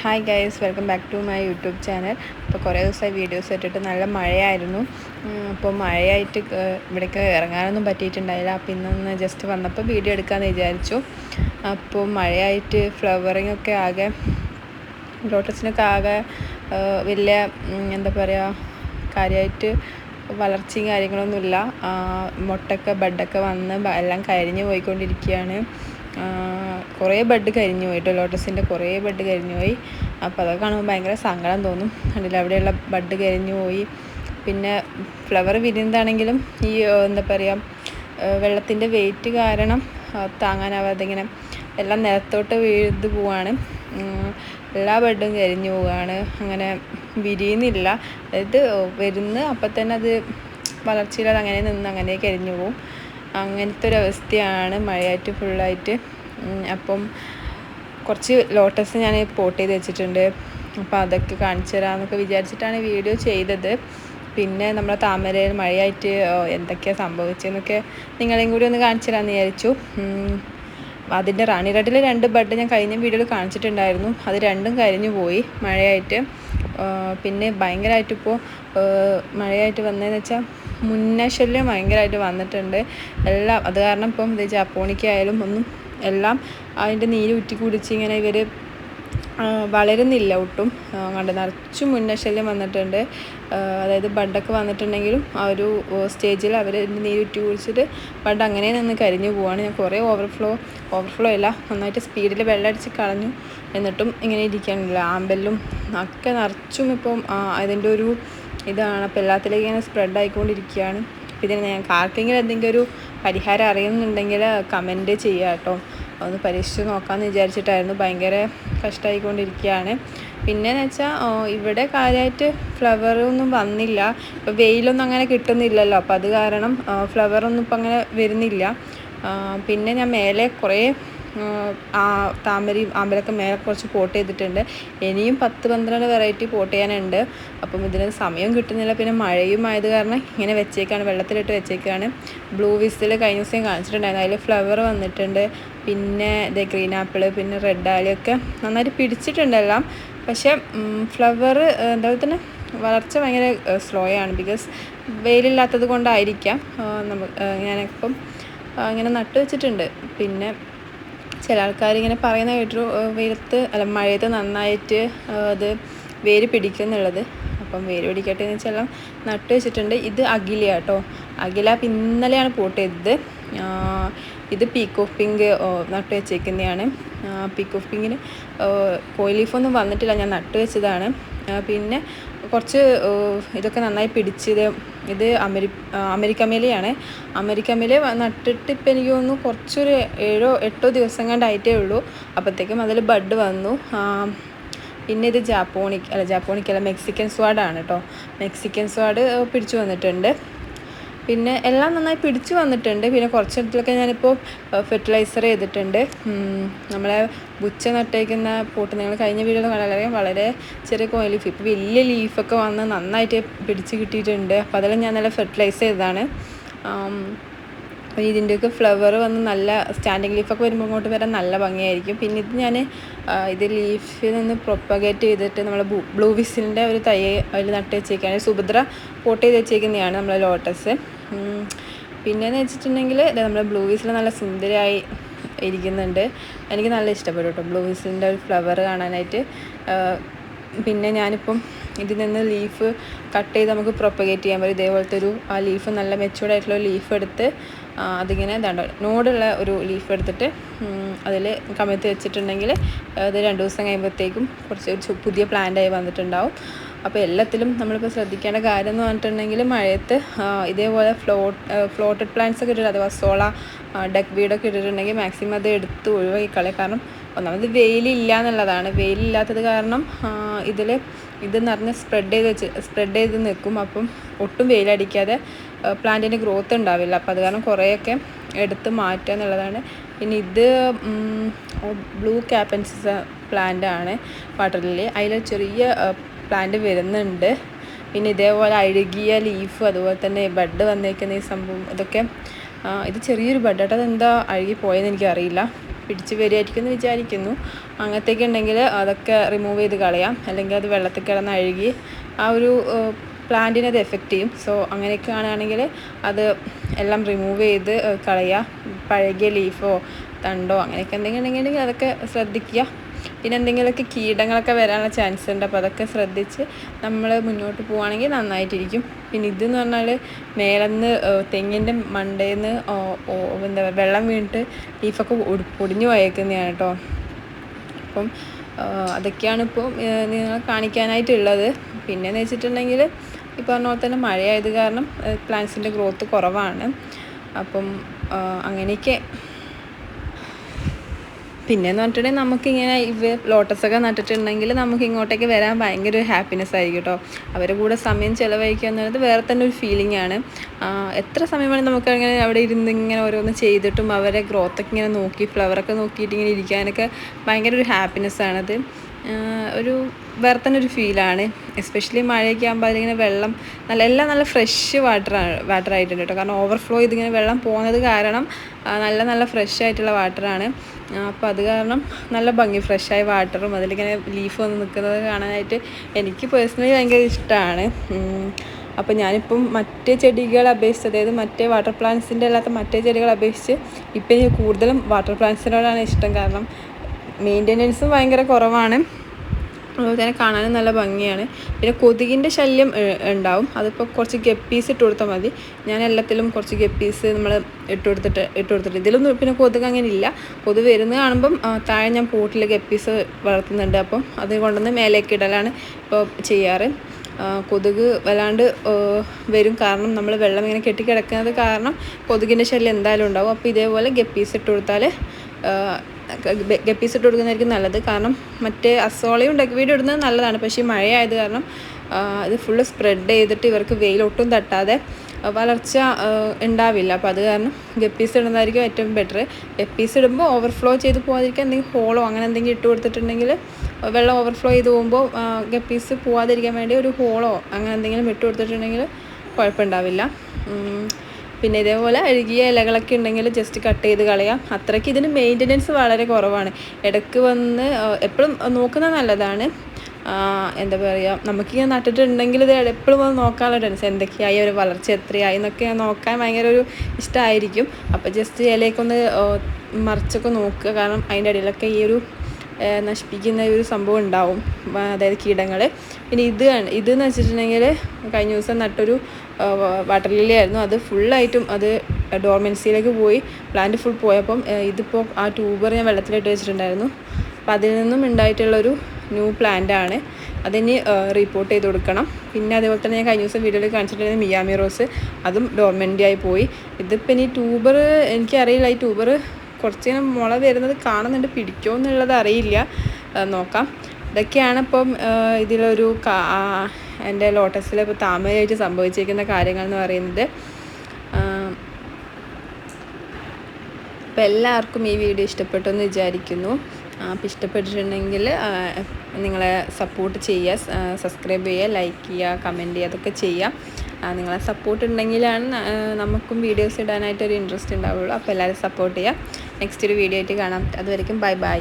Hi guys welcome back to my YouTube channel അപ്പോൾ കുറേ ദിവസമായി വീഡിയോസ് ഇട്ടിട്ട് നല്ല മഴയായിരുന്നു. അപ്പോൾ മഴയായിട്ട് ഇവിടേക്ക് ഇറങ്ങാനൊന്നും പറ്റിയിട്ടുണ്ടായില്ല. അപ്പോൾ ഇന്നൊന്ന് ജസ്റ്റ് വന്നപ്പോൾ വീഡിയോ എടുക്കാമെന്ന് വിചാരിച്ചു. അപ്പോൾ മഴയായിട്ട് ഫ്ലവറിങ് ഒക്കെ ആകെ ലോട്ടസിനൊക്കെ ആകെ വലിയ എന്താ പറയുക കാര്യമായിട്ട് വളർച്ചയും കാര്യങ്ങളൊന്നുമില്ല. മുട്ടൊക്കെ ബെഡൊക്കെ വന്ന് എല്ലാം കരിഞ്ഞു പോയിക്കൊണ്ടിരിക്കുകയാണ്. കുറേ ബഡ് കരിഞ്ഞു പോയി കേട്ടോ ലോട്ടസിന്റെ കുറേ ബഡ് കരിഞ്ഞു പോയി. അപ്പോൾ അതൊക്കെ കാണുമ്പോൾ ഭയങ്കര സങ്കടം തോന്നും. കണ്ടില്ല അവിടെയുള്ള ബഡ് കരിഞ്ഞു പോയി. പിന്നെ ഫ്ലവർ വിരിയുന്നതാണെങ്കിലും ഈ എന്താ പറയുക വെള്ളത്തിന്റെ വെയിറ്റ് കാരണം താങ്ങാനാവാതെ ഇങ്ങനെ എല്ലാം നിലത്തോട്ട് വീഴ്ത് പോവാണ്. എല്ലാ ബെഡും കരിഞ്ഞു പോവുകയാണ് അങ്ങനെ വിരിയുന്നില്ല. അതായത് വരുന്ന അപ്പം തന്നെ അത് വളർച്ചയിലത് അങ്ങനെ നിന്ന് അങ്ങനെ കരിഞ്ഞു പോവും. അങ്ങനത്തെ ഒരു അവസ്ഥയാണ് മഴയായിട്ട് ഫുള്ളായിട്ട് അപ്പം കുറച്ച് ലോട്ടസ് ഞാൻ പോട്ട് ചെയ്ത് വെച്ചിട്ടുണ്ട്. അപ്പോൾ അതൊക്കെ കാണിച്ചു തരാമെന്നൊക്കെ വിചാരിച്ചിട്ടാണ് വീഡിയോ ചെയ്തത്. പിന്നെ നമ്മളെ താമരയിൽ മഴയായിട്ട് എന്തൊക്കെയാണ് സംഭവിച്ചതെന്നൊക്കെ നിങ്ങളെയും കൂടി ഒന്ന് കാണിച്ചു തരാമെന്ന് വിചാരിച്ചു. അതിന്റെ റാണി റെഡിൽ രണ്ട് ബഡ് ഞാൻ കഴിഞ്ഞ വീഡിയോയിൽ കാണിച്ചിട്ടുണ്ടായിരുന്നു. അത് രണ്ടും കരിഞ്ഞു പോയി മഴയായിട്ട്. പിന്നെ ഭയങ്കരമായിട്ടിപ്പോൾ മഴയായിട്ട് വന്നതെന്ന് വെച്ചാൽ മുന്നശല്യം ഭയങ്കരമായിട്ട് വന്നിട്ടുണ്ട്. എല്ലാം അത് കാരണം ഇപ്പം ഇത് ജാപ്പോണിക്കായാലും ഒന്നും എല്ലാം അതിന്റെ നീര് ഉറ്റി കുടിച്ച് ഇങ്ങനെ ഇവർ വളരുന്നില്ല ഒട്ടും. കണ്ട് നിറച്ചും മുന്നശല്യം വന്നിട്ടുണ്ട്. അതായത് ബഡൊക്കെ വന്നിട്ടുണ്ടെങ്കിലും ആ ഒരു സ്റ്റേജിൽ അവർ നീരുറ്റി കുടിച്ചിട്ട് ബഡ് അങ്ങനെ നിന്ന് കരിഞ്ഞു പോവാണ്. ഞാൻ കുറേ ഓവർഫ്ലോ ഓവർഫ്ലോ അല്ല നന്നായിട്ട് സ്പീഡിൽ വെള്ളമടിച്ച് കളഞ്ഞു. എന്നിട്ടും ഇങ്ങനെ ഇരിക്കാനില്ല. ആമ്പലും ഒക്കെ നിറച്ചും ഇപ്പം അതിന്റെ ഒരു ഇതാണ്. അപ്പോൾ എല്ലാത്തിലേക്കും ഇങ്ങനെ സ്പ്രെഡ് ആയിക്കൊണ്ടിരിക്കുകയാണ്. ഇതിന് ഞങ്ങൾക്ക് ആർക്കെങ്കിലും എന്തെങ്കിലും ഒരു പരിഹാരം അറിയുന്നുണ്ടെങ്കിൽ കമന്റ് ചെയ്യുക കേട്ടോ. ഒന്ന് പരീക്ഷിച്ച് നോക്കാമെന്ന് വിചാരിച്ചിട്ടായിരുന്നു. ഭയങ്കര കഷ്ടമായിക്കൊണ്ടിരിക്കുകയാണ് പിന്നെയെന്ന് വെച്ചാൽ ഇവിടെ കാര്യമായിട്ട് ഫ്ലവറൊന്നും വന്നില്ല. ഇപ്പോൾ വെയിലൊന്നും അങ്ങനെ കിട്ടുന്നില്ലല്ലോ. അപ്പോൾ അത് കാരണം ഫ്ലവറൊന്നും ഇപ്പം അങ്ങനെ വരുന്നില്ല. പിന്നെ ഞാൻ മേലെ കുറേ ആ താമരയും ആമ്പലൊക്കെ മേലെ കുറച്ച് പോട്ട് ചെയ്തിട്ടുണ്ട്. ഇനിയും പത്ത് പന്ത്രണ്ട് വെറൈറ്റി പോട്ട് ചെയ്യാനുണ്ട്. അപ്പം ഇതിന് സമയം കിട്ടുന്നില്ല. പിന്നെ മഴയും ആയത് കാരണം ഇങ്ങനെ വെച്ചേക്കാണ്. വെള്ളത്തിലിട്ട് വെച്ചേക്കാണ്. ബ്ലൂ വിസിൽ കഴിഞ്ഞ ദിവസം കാണിച്ചിട്ടുണ്ടായിരുന്നു. അതിൽ ഫ്ലവർ വന്നിട്ടുണ്ട്. പിന്നെ ഇത് ഗ്രീൻ ആപ്പിൾ പിന്നെ റെഡ് ആലിയൊക്കെ നന്നായിട്ട് പിടിച്ചിട്ടുണ്ടെല്ലാം. പക്ഷേ ഫ്ലവർ എന്താ തന്നെ വളർച്ച ഭയങ്കര സ്ലോ ആണ്. ബിക്കോസ് വെയിലില്ലാത്തത് കൊണ്ടായിരിക്കാം. നമ്മൾ ഞാനിപ്പം ഇങ്ങനെ നട്ടു വെച്ചിട്ടുണ്ട്. പിന്നെ ചില ആൾക്കാർ ഇങ്ങനെ പറയുന്ന കേട്ടു വെയിലത്ത് അല്ല മഴയത്ത് നന്നായിട്ട് അത് വേര് പിടിക്കുന്നുള്ളത് അപ്പം വേര് പിടിക്കട്ടെ എന്ന് വെച്ചാൽ നട്ടു വെച്ചിട്ടുണ്ട്. ഇത് അഖില കേട്ടോ അഖില ഇന്നലെയാണ് പൂട്ടിയത്. ഇത് പീക്ക് ഓഫ് പിങ്ക് നട്ടു വെച്ചേക്കുന്നതാണ്. പീക്ക് ഓഫ് പിങ്കിന് കോയിലീഫൊന്നും വന്നിട്ടില്ല. ഞാൻ നട്ടു വെച്ചതാണ്. പിന്നെ കുറച്ച് ഇതൊക്കെ നന്നായി പിടിച്ചത് ഇത് അമരി അമേരിക്ക മേലെയാണ്. അമേരിക്ക മേലെ നട്ടിട്ട് ഇപ്പം എനിക്ക് തോന്നുന്നു കുറച്ചൊരു ഏഴോ എട്ടോ ദിവസം കണ്ടായിട്ടേ ഉള്ളൂ. അപ്പോഴത്തേക്കും അതിൽ ബഡ് വന്നു. പിന്നെ ഇത് ജാപ്പോണിക് അല്ല ജാപ്പോണിക് അല്ല മെക്സിക്കൻ സ്വാഡാണ് കേട്ടോ മെക്സിക്കൻ സ്വാഡ് പിടിച്ചു വന്നിട്ടുണ്ട്. പിന്നെ എല്ലാം നന്നായി പിടിച്ചു വന്നിട്ടുണ്ട്. പിന്നെ കുറച്ചിടത്തിലൊക്കെ ഞാനിപ്പോൾ ഫെർട്ടിലൈസർ ചെയ്തിട്ടുണ്ട്. നമ്മളെ ബുച്ച നട്ടേക്കുന്ന പോട്ട് നിങ്ങൾ കഴിഞ്ഞ വീഡിയോയിൽ വളരെ വളരെ ചെറിയ കോയിൽ ലീഫ് ഇപ്പോൾ വലിയ ലീഫൊക്കെ വന്ന് നന്നായിട്ട് പിടിച്ച് കിട്ടിയിട്ടുണ്ട്. അപ്പോൾ അതെല്ലാം ഞാൻ നല്ല ഫെർട്ടിലൈസ് ചെയ്തതാണ്. അപ്പോൾ ഇതിന്റെയൊക്കെ ഫ്ലവർ വന്ന് നല്ല സ്റ്റാൻഡിങ് ലീഫൊക്കെ വരുമ്പോൾ ഇങ്ങോട്ട് വരാൻ നല്ല ഭംഗിയായിരിക്കും. പിന്നെ ഇത് ഞാൻ ഇത് ലീഫിൽ നിന്ന് പ്രൊപ്പഗേറ്റ് ചെയ്തിട്ട് നമ്മൾ ബ്ലൂ വിസിലിന്റെ ഒരു തൈ അതിൽ നട്ട് വെച്ചേക്കാണ്. സുഭദ്ര പോട്ട് ചെയ്ത് വെച്ചേക്കുന്നതാണ് നമ്മളെ ലോട്ടസ് പിന്നെയെന്ന് വെച്ചിട്ടുണ്ടെങ്കിൽ നമ്മൾ ബ്ലൂ വിസിൽ നല്ല സുന്ദരമായി ഇരിക്കുന്നുണ്ട്. എനിക്ക് നല്ല ഇഷ്ടപ്പെട്ടു കേട്ടോ ബ്ലൂ വിസിലിന്റെ ഒരു ഫ്ലവർ കാണാനായിട്ട്. പിന്നെ ഞാനിപ്പം ഇതിൽ നിന്ന് ലീഫ് കട്ട് ചെയ്ത് നമുക്ക് പ്രൊപ്പഗേറ്റ് ചെയ്യാൻ പറ്റും. ഇതേപോലത്തെ ഒരു ആ ലീഫ് നല്ല മെച്ചൂർഡായിട്ടുള്ള ലീഫ് എടുത്ത് അതിങ്ങനെ ദണ്ട നോടുള്ള ഒരു ലീഫ് എടുത്തിട്ട് അതിൽ കമഴ്ത്തി വെച്ചിട്ടുണ്ടെങ്കിൽ അത് രണ്ട് ദിവസം കഴിയുമ്പോഴത്തേക്കും കുറച്ച് പുതിയ പ്ലാന്റായി വന്നിട്ടുണ്ടാവും. അപ്പോൾ എല്ലാത്തിലും നമ്മളിപ്പോൾ ശ്രദ്ധിക്കേണ്ട കാര്യം എന്ന് പറഞ്ഞിട്ടുണ്ടെങ്കിൽ മഴയത്ത് ഇതേപോലെ ഫ്ലോട്ട് ഫ്ലോട്ടഡ് പ്ലാന്റ്സ് ഒക്കെ ഇട്ടിട്ട് അഥവാ സോള ഡെക്ക് വീടൊക്കെ ഇട്ടിട്ടുണ്ടെങ്കിൽ മാക്സിമം അത് എടുത്ത് ഒഴിവാക്കി കളയും. കാരണം ഒന്നാമത് വെയിലില്ല എന്നുള്ളതാണ്. വെയിലില്ലാത്തത് കാരണം ഇതിൽ ഇത് നിറഞ്ഞ് സ്പ്രെഡ് ചെയ്ത് വെച്ച് സ്പ്രെഡ് ചെയ്ത് നിൽക്കും. അപ്പം ഒട്ടും വെയിലടിക്കാതെ പ്ലാന്റിന് ഗ്രോത്ത് ഉണ്ടാവില്ല. അപ്പോൾ അത് കാരണം കുറേയൊക്കെ എടുത്ത് മാറ്റുക എന്നുള്ളതാണ്. പിന്നെ ഇത് ബ്ലൂ ക്യാപ്പൻസിസ് പ്ലാന്റ് ആണ് വാട്ടർ ലില്ലി അതിൽ ചെറിയ പ്ലാന്റ് വരുന്നുണ്ട്. പിന്നെ ഇതേപോലെ അഴുകിയ ലീഫ് അതുപോലെ തന്നെ ബഡ് വന്നേക്കുന്ന ഈ സംഭവം ഇതൊക്കെ ഇത് ചെറിയൊരു ബഡ് കേട്ടോ അതെന്താ അഴുകി പോയെന്ന് എനിക്കറിയില്ല. പിടിച്ച് വരികയായിരിക്കും എന്ന് വിചാരിക്കുന്നു. അങ്ങനത്തേക്കുണ്ടെങ്കിൽ അതൊക്കെ റിമൂവ് ചെയ്ത് കളയാം. അല്ലെങ്കിൽ അത് വെള്ളത്തിൽ കിടന്ന് അഴുകി ആ ഒരു പ്ലാന്റിനെ അത് എഫക്റ്റ് ചെയ്യും. സോ അങ്ങനെയൊക്കെ ആണെങ്കിൽ അത് എല്ലാം റിമൂവ് ചെയ്ത് കളയുക. പഴകിയ ലീഫോ തണ്ടോ അങ്ങനെയൊക്കെ എന്തെങ്കിലും ഉണ്ടെങ്കിൽ അതൊക്കെ ശ്രദ്ധിക്കുക. പിന്നെ എന്തെങ്കിലുമൊക്കെ കീടങ്ങളൊക്കെ വരാനുള്ള ചാൻസ് ഉണ്ട്. അപ്പോൾ അതൊക്കെ ശ്രദ്ധിച്ച് നമ്മൾ മുന്നോട്ട് പോവുകയാണെങ്കിൽ നന്നായിട്ടിരിക്കും. പിന്നെ ഇതെന്ന് പറഞ്ഞാൽ മേലന്ന് തെങ്ങിന്റെ മണ്ടേന്ന് എന്താ പറയുക വെള്ളം വീണിട്ട് ലീഫൊക്കെ പൊടിഞ്ഞു പോയേക്കുന്നതാണ് കേട്ടോ അപ്പം അതൊക്കെയാണ് ഇപ്പോൾ നിങ്ങളെ കാണിക്കാനായിട്ടുള്ളത്. പിന്നെയെന്ന് വെച്ചിട്ടുണ്ടെങ്കിൽ ഈ പറഞ്ഞ പോലെ തന്നെ മഴയായത് കാരണം പ്ലാന്റ്സിന്റെ ഗ്രോത്ത് കുറവാണ്. അപ്പം അങ്ങനെയൊക്കെ. പിന്നെയെന്ന് പറഞ്ഞിട്ടുണ്ടെങ്കിൽ നമുക്കിങ്ങനെ ഇവ ലോട്ടസൊക്കെ നട്ടിട്ടുണ്ടെങ്കിൽ നമുക്ക് ഇങ്ങോട്ടേക്ക് വരാൻ ഭയങ്കര ഒരു ഹാപ്പിനെസ് ആയിരിക്കും കേട്ടോ അവരുടെ കൂടെ സമയം ചിലവഴിക്കുക എന്നുള്ളത് വേറെ തന്നെ ഒരു ഫീലിംഗ് ആണ്. എത്ര സമയം നമുക്ക് അങ്ങനെ അവിടെ ഇരുന്ന് ഇങ്ങനെ ഓരോന്ന് ചെയ്തിട്ടും അവരെ ഗ്രോത്തൊക്കെ ഇങ്ങനെ നോക്കി ഫ്ലവറൊക്കെ നോക്കിയിട്ട് ഇങ്ങനെ ഇരിക്കാനൊക്കെ ഭയങ്കര ഒരു ഹാപ്പിനെസ് ആണത്. ഒരു വേറെ തന്നെ ഒരു ഫീലാണ്. എസ്പെഷ്യലി മഴയൊക്കെ ആകുമ്പോൾ അതിലിങ്ങനെ വെള്ളം നല്ല എല്ലാം നല്ല ഫ്രഷ് വാട്ടറാണ് വാട്ടർ ആയിട്ടുണ്ട് കേട്ടോ. കാരണം ഓവർഫ്ലോ ഇതിങ്ങനെ വെള്ളം പോകുന്നത് കാരണം നല്ല നല്ല ഫ്രഷ് ആയിട്ടുള്ള വാട്ടറാണ് അപ്പോൾ അത് കാരണം നല്ല ഭംഗി ഫ്രഷായ വാട്ടറും അതിലിങ്ങനെ ലീഫ് വന്ന് നിൽക്കുന്നത് കാണാനായിട്ട് എനിക്ക് പേഴ്സണലി ഭയങ്കര ഇഷ്ടമാണ് അപ്പോൾ ഞാനിപ്പം മറ്റേ ചെടികളെ അപേക്ഷിച്ച് അതായത് മറ്റേ വാട്ടർ പ്ലാന്റ്സിന്റെ അല്ലാത്ത മറ്റേ ചെടികളെ അപേക്ഷിച്ച് ഇപ്പം എനിക്ക് കൂടുതലും വാട്ടർ പ്ലാന്റ്സിനോടാണ് ഇഷ്ടം. കാരണം മെയിന്റെനൻസും ഭയങ്കര കുറവാണ്. അതുപോലെ തന്നെ കാണാനും നല്ല ഭംഗിയാണ്. പിന്നെ കൊതുകിന്റെ ശല്യം ഉണ്ടാവും. അതിപ്പോൾ കുറച്ച് ഗപ്പീസ് ഇട്ട് കൊടുത്താൽ മതി. ഞാൻ എല്ലാത്തിലും കുറച്ച് ഗപ്പീസ് നമ്മൾ ഇട്ട് കൊടുത്തിട്ട് ഇട്ട് കൊടുത്തിട്ട്. ഇതിലൊന്നും പിന്നെ കൊതുക് അങ്ങനെ ഇല്ല. കൊതുക് വരുന്നത് കാണുമ്പം താഴെ ഞാൻ പോട്ടിൽ ഗപ്പീസ് വളർത്തുന്നുണ്ട്. അപ്പം അത് കൊണ്ടുവന്ന് മേലേക്ക് ഇടലാണ് ഇപ്പോൾ ചെയ്യാറ്. കൊതുക് വല്ലാണ്ട് വരും. കാരണം നമ്മൾ വെള്ളം ഇങ്ങനെ കെട്ടിക്കിടക്കുന്നത് കാരണം കൊതുകിന്റെ ശല്യം എന്തായാലും ഉണ്ടാവും. അപ്പോൾ ഇതേപോലെ ഗപ്പീസ് ഇട്ട് കൊടുത്താൽ ഗപ്പീസ് ഇട്ട് കൊടുക്കുന്നതായിരിക്കും നല്ലത്. കാരണം മറ്റേ അസോളയും ഡഗ്വീഡും ഇടുന്നത് നല്ലതാണ്. പക്ഷേ മഴയായത് കാരണം ഇത് ഫുള്ള് സ്പ്രെഡ് ചെയ്തിട്ട് ഇവർക്ക് വെയിലൊട്ടും തട്ടാതെ വളർച്ച ഉണ്ടാവില്ല. അപ്പോൾ അത് കാരണം ഗപ്പീസ് ഇടുന്നതായിരിക്കും ഏറ്റവും ബെറ്റർ ഗപ്പീസ് ഇടുമ്പോൾ ഓവർഫ്ലോ ചെയ്ത് പോകാതിരിക്കാൻ എന്തെങ്കിലും ഹോളോ അങ്ങനെ എന്തെങ്കിലും ഇട്ട് കൊടുത്തിട്ടുണ്ടെങ്കിൽ വെള്ളം ഓവർഫ്ലോ ചെയ്ത് പോകുമ്പോൾ ഗപ്പീസ് പോവാതിരിക്കാൻ വേണ്ടി ഒരു ഹോളോ അങ്ങനെ എന്തെങ്കിലും ഇട്ട് കൊടുത്തിട്ടുണ്ടെങ്കിൽ കുഴപ്പമുണ്ടാവില്ല. പിന്നെ ഇതേപോലെ അഴുകിയ ഇലകളൊക്കെ ഉണ്ടെങ്കിൽ ജസ്റ്റ് കട്ട് ചെയ്ത് കളയാം. അത്രയ്ക്ക് ഇതിന് മെയിന്റനൻസ് വളരെ കുറവാണ്. ഇടയ്ക്ക് വന്ന് എപ്പോഴും നോക്കുന്നത് നല്ലതാണ്. എന്താ പറയുക നമുക്കിങ്ങനെ നട്ടിട്ടുണ്ടെങ്കിൽ ഇത് എപ്പോഴും വന്ന് നോക്കാനുള്ള ടെൻസ് എന്തൊക്കെയായി ഒരു വളർച്ച എത്രയായി എന്നൊക്കെ നോക്കാൻ ഭയങ്കര ഒരു ഇഷ്ടമായിരിക്കും അപ്പോൾ ജസ്റ്റ് ഇലയൊക്കെ ഒന്ന് മറിച്ചൊക്കെ നോക്കുക. കാരണം അതിന്റെ ഇടയിലൊക്കെ ഈ ഒരു നശിപ്പിക്കുന്ന ഒരു സംഭവം ഉണ്ടാവും. അതായത് കീടങ്ങൾ പിന്നെ ഇത് ഇതെന്ന് വെച്ചിട്ടുണ്ടെങ്കിൽ കഴിഞ്ഞ ദിവസം നട്ടൊരു വാട്ടർ ലില്ലി ആയിരുന്നു. അത് ഫുള്ളായിട്ടും അത് ഡോർമെൻസിയിലേക്ക് പോയി. പ്ലാന്റ് ഫുൾ പോയപ്പം ഇതിപ്പോൾ ആ ട്യൂബർ ഞാൻ വെള്ളത്തിലിട്ട് വെച്ചിട്ടുണ്ടായിരുന്നു. അപ്പം അതിൽ നിന്നും ഉണ്ടായിട്ടുള്ളൊരു ന്യൂ പ്ലാന്റ് ആണ്. അതിനി റിപ്പോർട്ട് ചെയ്ത് കൊടുക്കണം. പിന്നെ അതേപോലെ തന്നെ ഞാൻ കഴിഞ്ഞ ദിവസം വീഡിയോയിൽ കാണിച്ചിട്ടുണ്ടായിരുന്ന മിയാമി റോസ് അതും ഡോർമെന്റ് ആയി പോയി. ഇതിപ്പോൾ ഇനി ട്യൂബർ എനിക്കറിയില്ല ഈ ട്യൂബർ കുറച്ച് മുള വരുന്നത് കാണുന്നുണ്ട് പിടിക്കുമോ എന്നുള്ളത് അറിയില്ല. നോക്കാം. ഇതൊക്കെയാണ് ഇപ്പം ഇതിലൊരു എന്റെ ലോട്ടസിൽ ഇപ്പോൾ താമരയായിട്ട് സംഭവിച്ചിരിക്കുന്ന കാര്യങ്ങൾ എന്ന് പറയുന്നത്. അപ്പോൾ എല്ലാവർക്കും ഈ വീഡിയോ ഇഷ്ടപ്പെട്ടു എന്ന് വിചാരിക്കുന്നു. അപ്പോൾ ഇഷ്ടപ്പെട്ടിട്ടുണ്ടെങ്കിൽ നിങ്ങളെ സപ്പോർട്ട് ചെയ്യുക സബ്സ്ക്രൈബ് ചെയ്യുക ലൈക്ക് ചെയ്യുക കമന്റ് ചെയ്യുക അതൊക്കെ ചെയ്യുക. നിങ്ങളെ സപ്പോർട്ട് ഉണ്ടെങ്കിലാണ് നമുക്കും വീഡിയോസ് ഇടാനായിട്ട് ഒരു ഇൻട്രസ്റ്റ് ഉണ്ടാവുള്ളൂ. അപ്പോൾ എല്ലാവരും സപ്പോർട്ട് ചെയ്യുക. നെക്സ്റ്റ് ഒരു വീഡിയോ ആയിട്ട് കാണാം. അതുവരെയും ബൈ ബൈ.